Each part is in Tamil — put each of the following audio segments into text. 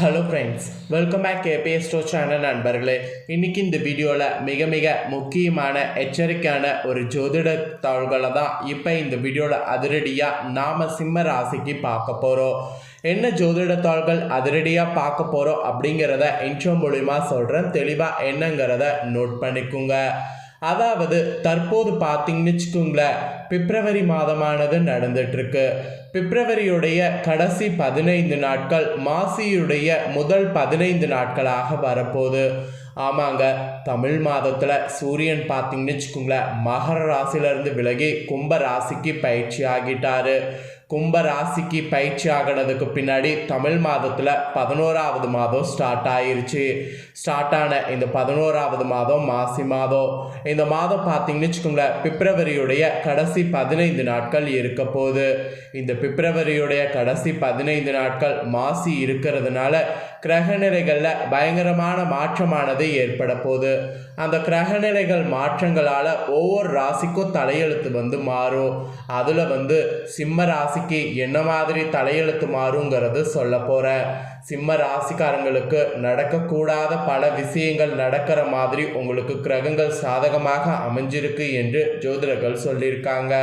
ஹலோ ஃப்ரெண்ட்ஸ் வெல்கம் பேக் கேபே ஸ்டோ சேனல் நண்பர்களே. இன்னைக்கு இந்த வீடியோவில் மிக மிக முக்கியமான எச்சரிக்கையான ஒரு ஜோதிட தாள்களை தான் இப்போ இந்த வீடியோவில் அதிரடியாக நாம் சிம்ம ராசிக்கு பார்க்க போகிறோம் என்ன ஜோதிட தாள்கள் அதிரடியாக பார்க்க போகிறோம் அப்படிங்கிறத இன்ட்ரோ மூலிமா சொல்கிறேன் தெளிவாக என்னங்கிறத நோட் பண்ணிக்கோங்க. அதாவது தற்போது பார்த்தீங்கன்னு வச்சுக்கோங்களேன் பிப்ரவரி மாதமானது நடந்துட்டுருக்கு. பிப்ரவரியுடைய கடைசி பதினைந்து நாட்கள் மாசியுடைய முதல் பதினைந்து நாட்களாக வரப்போகுது. ஆமாங்க தமிழ் மாதத்தில் சூரியன் பார்த்தீங்கன்னு வச்சுக்கோங்களேன் மகர ராசியிலேருந்து விலகி கும்ப ராசிக்கு பயிற்சி ஆகிட்டாரு. கும்ப ராசிக்கு பயிற்சி ஆகினதுக்கு பின்னாடி தமிழ் மாதத்தில் பதினோராவது மாதம் ஸ்டார்ட் ஆயிருச்சு. ஸ்டார்ட் ஆன இந்த பதினோராவது மாதம் மாசி மாதம். இந்த மாதம் பார்த்தீங்கன்னு வச்சுக்கோங்களேன் பிப்ரவரியுடைய கடைசி பதினைந்து நாட்கள் இருக்க போகுது. இந்த பிப்ரவரியுடைய கடைசி பதினைந்து நாட்கள் மாசி இருக்கிறதுனால கிரகநிலைகளில் பயங்கரமான மாற்றமானது ஏற்பட போகுது. அந்த கிரகநிலைகள் மாற்றங்களால் ஒவ்வொரு ராசிக்கும் தலையெழுத்து வந்து மாறும். அதில் வந்து சிம்ம ராசிக்கு என்ன மாதிரி தலையெழுத்து மாறுங்கிறது சொல்ல போகிறேன் சிம்ம ராசிக்காரங்களுக்கு நடக்கக்கூடாத பல விஷயங்கள் நடக்கிற மாதிரி உங்களுக்கு கிரகங்கள் சாதகமாக அமைஞ்சிருக்கு என்று ஜோதிடர்கள் சொல்லியிருக்காங்க.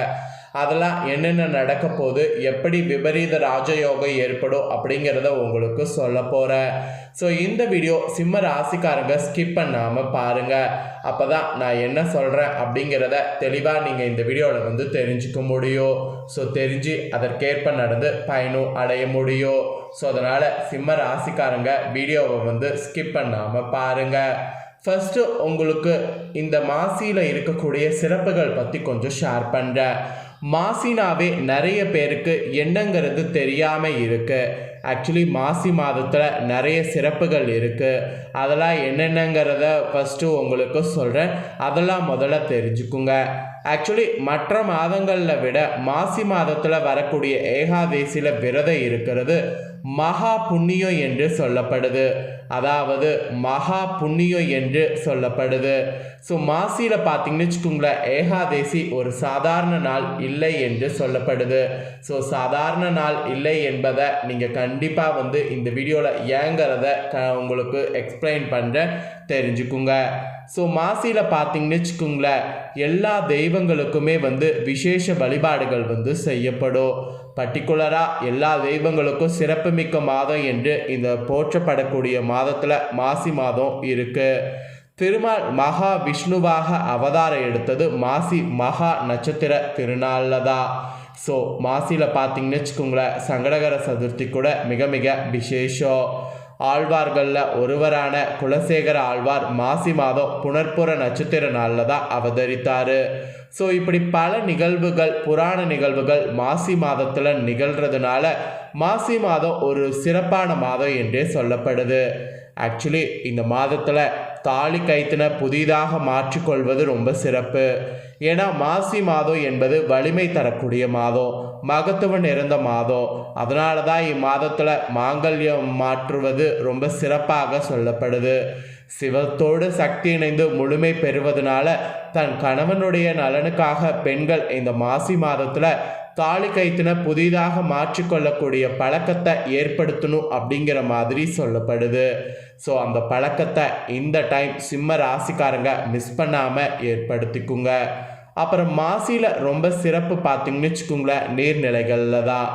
அதெல்லாம் என்னென்ன நடக்க போகுது? எப்படி விபரீத ராஜயோகம் ஏற்படும்? அப்படிங்கிறத உங்களுக்கு சொல்ல போகிறேன் ஸோ இந்த வீடியோ சிம்ம ராசிக்காரங்க ஸ்கிப் பண்ணாமல் பாருங்கள் அப்போ தான் நான் என்ன சொல்கிறேன் அப்படிங்கிறத தெளிவாக நீங்கள் இந்த வீடியோவில் வந்து தெரிஞ்சுக்க முடியும். ஸோ தெரிஞ்சு அதற்கேற்ப நடந்து பயனும் அடைய முடியும். ஸோ அதனால் சிம்ம ராசிக்காரங்க வீடியோவை வந்து ஸ்கிப் பண்ணாமல் பாருங்கள் ஃபஸ்ட்டு உங்களுக்கு இந்த மாசியில் இருக்கக்கூடிய சிறப்புகள் பற்றி கொஞ்சம் ஷேர் பண்ணுறேன் மாசினாவே நிறைய பேருக்கு என்னங்கிறது தெரியாமல் இருக்குது ஆக்சுவலி மாசி மாதத்தில் நிறைய சிறப்புகள் இருக்குது அதெல்லாம் என்னென்னங்கிறத ஃபஸ்ட்டு உங்களுக்கு சொல்கிறேன் அதெல்லாம் முதல்ல தெரிஞ்சுக்குங்க. ஆக்சுவலி மற்ற மாதங்களில் விட மாசி மாதத்தில் வரக்கூடிய ஏகாதேசியில் விரதம் இருக்கிறது. மகா புண்ணியம் என்று சொல்லப்படுது. அதாவது மகா புண்ணியம் என்று சொல்லப்படுது. ஸோ மாசியில் பார்த்தீங்கன்னு வச்சுக்கோங்களேன் ஏகாதேசி ஒரு சாதாரண நாள் இல்லை என்று சொல்லப்படுது. ஸோ சாதாரண நாள் இல்லை என்பதை நீங்கள் கண்டிப்பாக வந்து இந்த வீடியோவில் ஏங்கிறத க உங்களுக்கு எக்ஸ்பிளைன் பண்ணுறேன் தெரிஞ்சுக்குங்க. ஸோ மாசியில் பார்த்தீங்கன்னு வச்சுக்கோங்களேன் எல்லா தெய்வங்களுக்குமே வந்து விசேஷ வழிபாடுகள் வந்து செய்யப்படும். பர்டிகுலராக எல்லா தெய்வங்களுக்கும் சிறப்புமிக்க மாதம் என்று இந்த போற்றப்படக்கூடிய மாதத்தில் மாசி மாதம் இருக்குது திருமால் மகா விஷ்ணுவாக அவதாரம் எடுத்தது மாசி மகா நட்சத்திர திருநாளில் தான். ஸோ மாசியில் பார்த்தீங்கன்னு வச்சுக்கோங்களேன் சங்கடகர சதுர்த்தி கூட மிக மிக விசேஷம். ஆழ்வார்களில் ஒருவரான குலசேகர ஆழ்வார் மாசி மாதம் புனர்புற நட்சத்திர நாளில் தான் அவதரித்தார். ஸோ இப்படி பல நிகழ்வுகள் புராண நிகழ்வுகள் மாசி மாதத்தில் நிகழ்கிறதுனால மாசி மாதம் ஒரு சிறப்பான மாதம் என்றே சொல்லப்படுது. ஆக்சுவலி இந்த மாதத்தில் தாலி கைத்தின புதிதாக மாற்றிக்கொள்வது ரொம்ப சிறப்பு. ஏன்னா மாசி மாதம் என்பது வலிமை தரக்கூடிய மாதம் மகத்துவம் நிறைந்த மாதம். அதனால தான் இம்மாதத்தில் மாங்கல்யம் மாற்றுவது ரொம்ப சிறப்பாக சொல்லப்படுது. சிவத்தோடு சக்தி இணைந்து முழுமை பெறுவதனால தன் கணவனுடைய நலனுக்காக பெண்கள் இந்த மாசி மாதத்தில் தாலி கைத்தின புதிதாக மாற்றிக்கொள்ளக்கூடிய பழக்கத்தை ஏற்படுத்தணும் அப்படிங்கிற மாதிரி சொல்லப்படுது. ஸோ அந்த பழக்கத்தை இந்த டைம் சிம்ம ராசிக்காரங்க மிஸ் பண்ணாமல் ஏற்படுத்திக்குங்க. அப்புறம் மாசியில் ரொம்ப சிறப்பு பார்த்தீங்கன்னு வச்சுக்கோங்களேன் நீர்நிலைகளில் தான்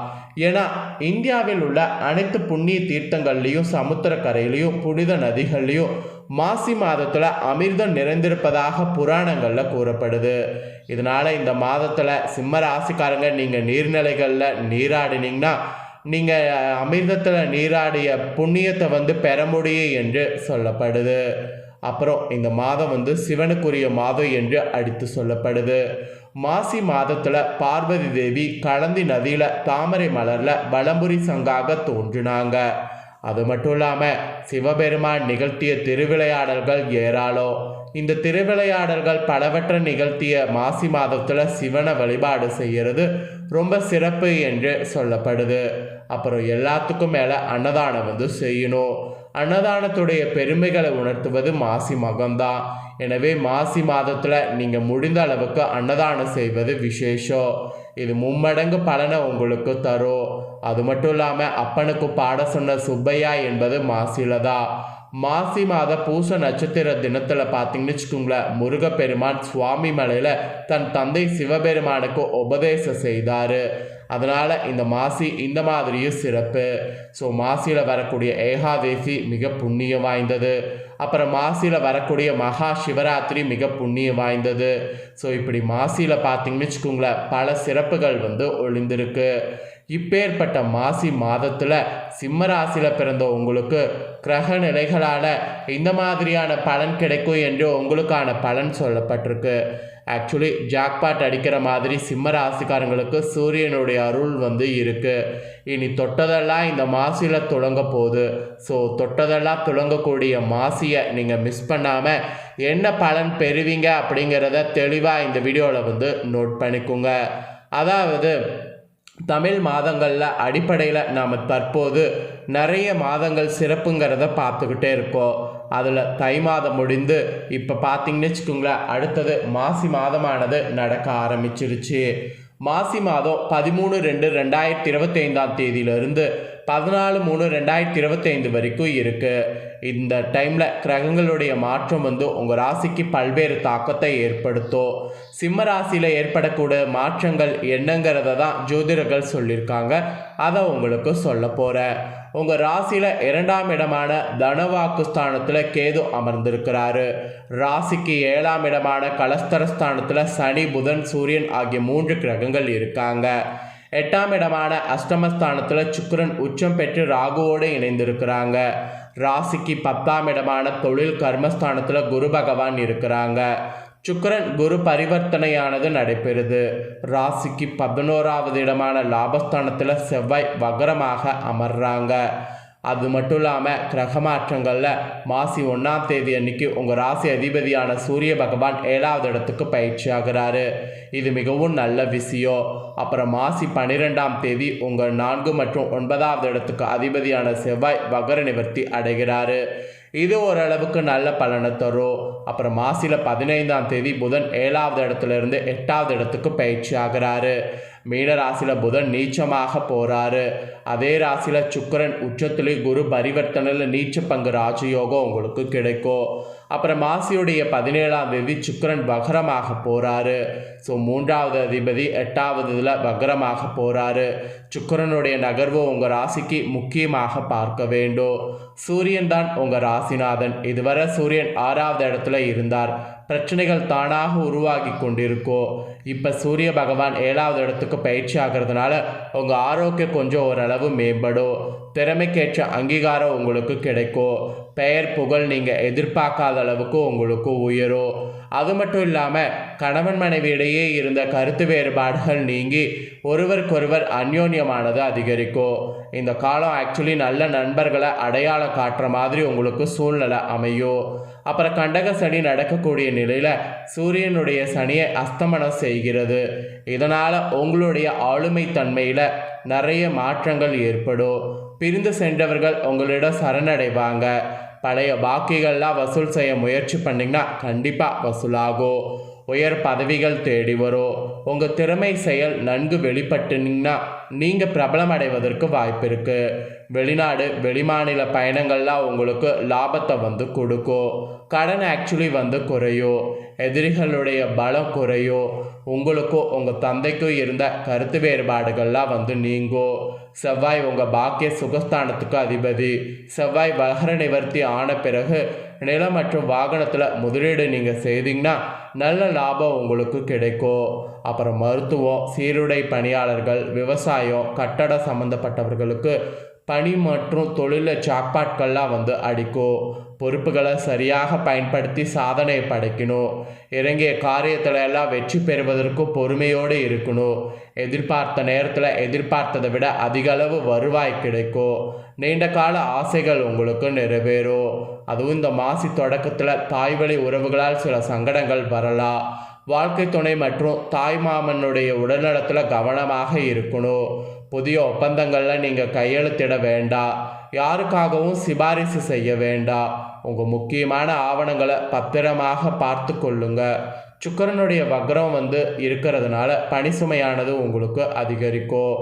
ஏன்னா இந்தியாவில் உள்ள அனைத்து புண்ணிய தீர்த்தங்கள்லேயும் சமுத்திரக்கரையிலையும் புனித நதிகள்லையும் மாசி மாதத்தில் அமிர்தம் நிறைந்திருப்பதாக புராணங்களில் கூறப்படுது. இதனால் இந்த மாதத்தில் சிம்ம ராசிக்காரங்க நீங்கள் நீர்நிலைகளில் நீராடினீங்கன்னா நீங்கள் அமிர்தத்தில் நீராடிய புண்ணியத்தை வந்து பெற முடியும் என்று சொல்லப்படுது. அப்புறம் இந்த மாதம் வந்து சிவனுக்குரிய மாதம் என்று அடித்து சொல்லப்படுது. மாசி மாதத்தில் பார்வதி தேவி கலந்தி நதியில் தாமரை மலரில் வலம்புரி சங்காக தோன்றினாங்க. அது மட்டும் இல்லாமல் சிவபெருமான் நிகழ்த்திய திருவிளையாடல்கள் ஏராளம். இந்த திருவிளையாடல்கள் பலவற்றை நிகழ்த்திய மாசி மாதத்தில் சிவனை வழிபாடு செய்கிறது ரொம்ப சிறப்பு என்று சொல்லப்படுது. அப்புறம் எல்லாத்துக்கும் மேலே அன்னதானம் வந்து செய்யணும். அன்னதானத்துடைய பெருமைகளை உணர்த்துவது மாசி மகம்தான். எனவே மாசி மாதத்தில் நீங்கள் முடிந்த அளவுக்கு அன்னதானம் செய்வது விசேஷம். இது மும்மடங்கு பலனை உங்களுக்கு தரும். அது மட்டும் இல்லாமல் அப்பனுக்கு பாட சொன்ன சுப்பையா என்பது மாசில தான். மாசி மாத பூச நட்சத்திர தினத்தில் பார்த்தீங்கன்னு வச்சுக்கோங்களேன் முருகப்பெருமான் சுவாமி மலையில் தன் தந்தை சிவபெருமானுக்கு உபதேசம் செய்தார். அதனால் இந்த மாசி இந்த மாதிரியும் சிறப்பு. ஸோ மாசியில் வரக்கூடிய ஏகாதேசி மிக புண்ணியம் வாய்ந்தது. அப்புறம் மாசியில் வரக்கூடிய மகா சிவராத்திரி மிக புண்ணியம் வாய்ந்தது. ஸோ இப்படி மாசியில் பார்த்தீங்கன்னு வச்சுக்கோங்களேன் பல சிறப்புகள் வந்து ஒளிந்திருக்கு. இப்பேற்பட்ட மாசி மாதத்தில் சிம்மராசியில் பிறந்த உங்களுக்கு கிரக நிலைகளால் இந்த மாதிரியான பலன் கிடைக்கும் என்று உங்களுக்கான பலன் சொல்லப்பட்டிருக்கு. ஆக்சுவலி ஜாக்பாட் அடிக்கிற மாதிரி சிம்ம ராசிக்காரங்களுக்கு சூரியனுடைய அருள் வந்து இருக்குது இனி தொட்டதெல்லாம் இந்த மாசியில் துளங்க போகுது. ஸோ தொட்டதெல்லாம் துளங்கக்கூடிய மாசியை நீங்கள் மிஸ் பண்ணாமல் என்ன பலன் பெறுவீங்க அப்படிங்கிறத தெளிவாக இந்த வீடியோவில் வந்து நோட் பண்ணிக்கோங்க. அதாவது தமிழ் மாதங்களில் அடிப்படையில் நாம் தற்போது நிறைய மாதங்கள் சிறப்புங்கிறத பார்த்துக்கிட்டே இருக்கோம். அதில் தை மாதம் முடிந்து இப்போ பார்த்தீங்கன்னு வச்சுக்கோங்களேன் அடுத்தது மாசி மாதமானது நடக்க ஆரம்பிச்சிருச்சு. மாசி மாதம் பதிமூணு ரெண்டு ரெண்டாயிரத்தி இருபத்தைந்தாம் தேதியிலிருந்து பதினாலு மூணு ரெண்டாயிரத்தி இருபத்தைந்து வரைக்கும் இருக்குது இந்த டைமில் கிரகங்களுடைய மாற்றம் வந்து உங்கள் ராசிக்கு பல்வேறு தாக்கத்தை ஏற்படுத்தும். சிம்ம ராசியில் ஏற்படக்கூடிய மாற்றங்கள் என்னங்கிறத தான் ஜோதிடர்கள் சொல்லியிருக்காங்க. அதை உங்களுக்கு சொல்ல போகிறேன் உங்கள் ராசியில் இரண்டாம் இடமான தனவாக்கு ஸ்தானத்தில் கேது அமர்ந்திருக்கிறாரு. ராசிக்கு ஏழாம் இடமான கலஸ்தர ஸ்தானத்தில் சனி புதன் சூரியன் ஆகிய மூன்று கிரகங்கள் இருக்காங்க. எட்டாம் இடமான அஷ்டமஸ்தானத்தில் சுக்கரன் உச்சம் பெற்று ராகுவோடு இணைந்திருக்கிறாங்க. ராசிக்கு பத்தாம் இடமான தொழில் கர்மஸ்தானத்தில் குரு பகவான் இருக்கிறாங்க. சுக்கரன் குரு பரிவர்த்தனையானது நடைபெறுது. ராசிக்கு பதினோராவது இடமான லாபஸ்தானத்தில் செவ்வாய் வகரமாக அமர்றாங்க. அது மட்டும் இல்லாமல் கிரக மாற்றங்களில் மாசி ஒன்றாம் தேதி அன்னைக்கு உங்கள் ராசி அதிபதியான சூரிய பகவான் ஏழாவது இடத்துக்கு பயிற்சி ஆகிறாரு. இது மிகவும் நல்ல விஷயம். அப்புறம் மாசி பன்னிரெண்டாம் தேதி உங்கள் நான்கு மற்றும் ஒன்பதாவது இடத்துக்கு அதிபதியான செவ்வாய் வகர நிவர்த்தி அடைகிறாரு. இது ஓரளவுக்கு நல்ல பலனை தரும். அப்புறம் மாசியில் பதினைந்தாம் தேதி புதன் ஏழாவது இடத்துல இருந்து எட்டாவது இடத்துக்கு பயிற்சி ஆகிறாரு. மீன ராசியில் புதன் நீச்சமாக போகிறாரு அதே ராசியில் சுக்கரன் உச்சத்திலே குரு பரிவர்த்தனையில் நீச்ச பங்கு ராஜயோகம் உங்களுக்கு கிடைக்கும். அப்புறம் மாசியுடைய பதினேழாம் தேதி சுக்கிரன் வகரமாக போகிறாரு ஸோ மூன்றாவது அதிபதி எட்டாவது இதில் வகரமாக போகிறாரு சுக்கரனுடைய நகர்வு உங்கள் ராசிக்கு முக்கியமாக பார்க்க வேண்டும். சூரியன் தான் உங்கள் ராசிநாதன். இதுவரை சூரியன் ஆறாவது இடத்துல இருந்தார். பிரச்சனைகள் தானாக உருவாகி கொண்டிருக்கோ இப்போ சூரிய பகவான் ஏழாவது இடத்துக்கு பயிற்சி ஆகிறதுனால உங்கள் ஆரோக்கியம் கொஞ்சம் ஓரளவு மேம்படும். திறமைக்கேற்ற அங்கீகாரம் உங்களுக்கு கிடைக்கும். பெயர் புகழ் நீங்கள் எதிர்பார்க்காத அளவுக்கு உங்களுக்கு உயரும். அது மட்டும் இல்லாமல் கணவன் மனைவி இடையே இருந்த கருத்து வேறுபாடுகள் நீங்கி ஒருவருக்கொருவர் அந்யோன்யமானது அதிகரிக்கும். இந்த காலம் ஆக்சுவலி நல்ல நண்பர்களை அடையாளம் காட்டுற மாதிரி உங்களுக்கு சூழ்நிலை அமையும். அப்புறம் கண்டக சனி நடக்கக்கூடிய நிலையில் சூரியனுடைய சனியை அஸ்தமனம் செய்கிறது. இதனால் உங்களுடைய ஆளுமை தன்மையில் நிறைய மாற்றங்கள் ஏற்படும். பிரிந்து சென்றவர்கள் உங்களிடம் சரணடைவாங்க. பழைய பாக்கிகள்லாம் வசூல் செய்ய முயற்சி பண்ணிங்கன்னா கண்டிப்பாக வசூலாகும். உயர் பதவிகள் தேடி வரும் உங்கள் திறமை செயல் நன்கு வெளிப்பட்டுனீங்கன்னா நீங்கள் பிரபலம் அடைவதற்கு வாய்ப்பு இருக்குது வெளிநாடு வெளிமாநில பயணங்கள்லாம் உங்களுக்கு லாபத்தை வந்து கொடுக்கும் கடன் ஆக்சுவலி வந்து குறையும் எதிரிகளுடைய பலம் குறையும் உங்களுக்கும் உங்கள் தந்தைக்கும் இருந்த கருத்து வேறுபாடுகள்லாம் வந்து நீங்கும் செவ்வாய் உங்கள் பாக்கிய சுகஸ்தானத்துக்கு அதிபதி. செவ்வாய் வகர நிவர்த்தி ஆன பிறகு நிலம் மற்றும் வாகனத்தில் முதலீடு நீங்கள் செய்தீங்கன்னா நல்ல லாபம் உங்களுக்கு கிடைக்கும். அப்புறம் மருத்துவம் சீருடை பணியாளர்கள் விவசாயம் கட்டட சம்மந்தப்பட்டவர்களுக்கு பணி மற்றும் தொழிலில் சாக்பாட்கள்லாம் வந்து அடிக்கும் பொறுப்புகளை சரியாக பயன்படுத்தி சாதனை படைக்கணும். இறங்கிய காரியத்தில் எல்லாம் வெற்றி பெறுவதற்கும் பொறுமையோடு இருக்கணும். எதிர்பார்த்த நேரத்தில் எதிர்பார்த்ததை விட அதிக அளவு வருவாய் கிடைக்கும். நீண்ட கால ஆசைகள் உங்களுக்கு நிறைவேறும். அதுவும் இந்த மாசி தொடக்கத்தில் தாய்வழி உறவுகளால் சில சங்கடங்கள் வரலாம். வாழ்க்கை துணை மற்றும் தாய் மாமனுடைய உடல்நலத்தில் கவனமாக இருக்கணும். புதிய ஒப்பந்தங்களில் நீங்கள் கையெழுத்திட வேண்டாம் யாருக்காகவும் சிபாரிசு செய்ய வேண்டாம் உங்கள் முக்கியமான ஆவணங்களை பத்திரமாக பார்த்து கொள்ளுங்க. சுக்கரனுடைய வக்ரம் வந்து இருக்கிறதுனால பணி சுமையானது உங்களுக்கு அதிகரிக்கும்.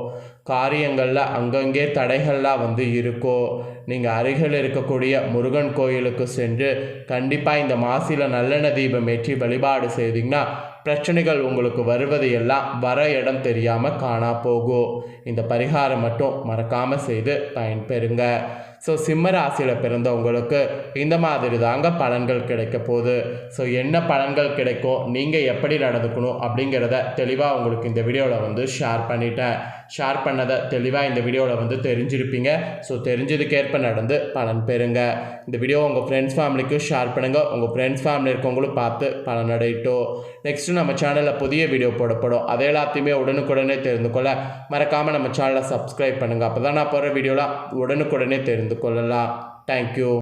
காரியங்களில் அங்கங்கே தடைகள்லாம் வந்து இருக்கும். நீங்கள் அருகில் இருக்கக்கூடிய முருகன் கோயிலுக்கு சென்று கண்டிப்பாக இந்த மாசியில் நல்லெண்ணெய் தீபம் ஏற்றி வழிபாடு செய்தீங்கன்னா பிரச்சனைகள் உங்களுக்கு வருவது எல்லாம் வர இடம் தெரியாமல் காணா போகும். இந்த பரிகாரம் மட்டும் மறக்காமல் செய்து பயன்பெறுங்க. ஸோ சிம்ம ராசியில் பிறந்தவங்களுக்கு இந்த மாதிரி தாங்க பலன்கள் கிடைக்க போகுது. ஸோ என்ன பலன்கள் கிடைக்கும் நீங்கள் எப்படி நடந்துக்கணும் அப்படிங்கிறத தெளிவாக உங்களுக்கு இந்த வீடியோவில் வந்து ஷேர் பண்ணிட்டேன். ஷேர் பண்ணதை தெளிவாக இந்த வீடியோவில் வந்து தெரிஞ்சிருப்பீங்க. ஸோ தெரிஞ்சதுக்கேற்ப நடந்து பலன் பெறுங்க. இந்த வீடியோ உங்கள் ஃப்ரெண்ட்ஸ் ஃபேமிலிக்கும் ஷேர் பண்ணுங்கள் உங்கள் ஃப்ரெண்ட்ஸ் ஃபேமிலி இருக்கவங்களும் பார்த்து பலன் அடையட்டும். நெக்ஸ்ட்டு நம்ம சேனலில் புதிய வீடியோ போடப்படும். அதை எல்லாத்தையுமே உடனுக்குடனே தெரிந்து கொள்ள. மறக்காமல் நம்ம சேனலை சப்ஸ்கிரைப் பண்ணுங்கள் அப்போ தான் நான் போகிற வீடியோலாம் உடனுக்குடனே தெரிந்து கொள்ளலாம். தேங்க்யூ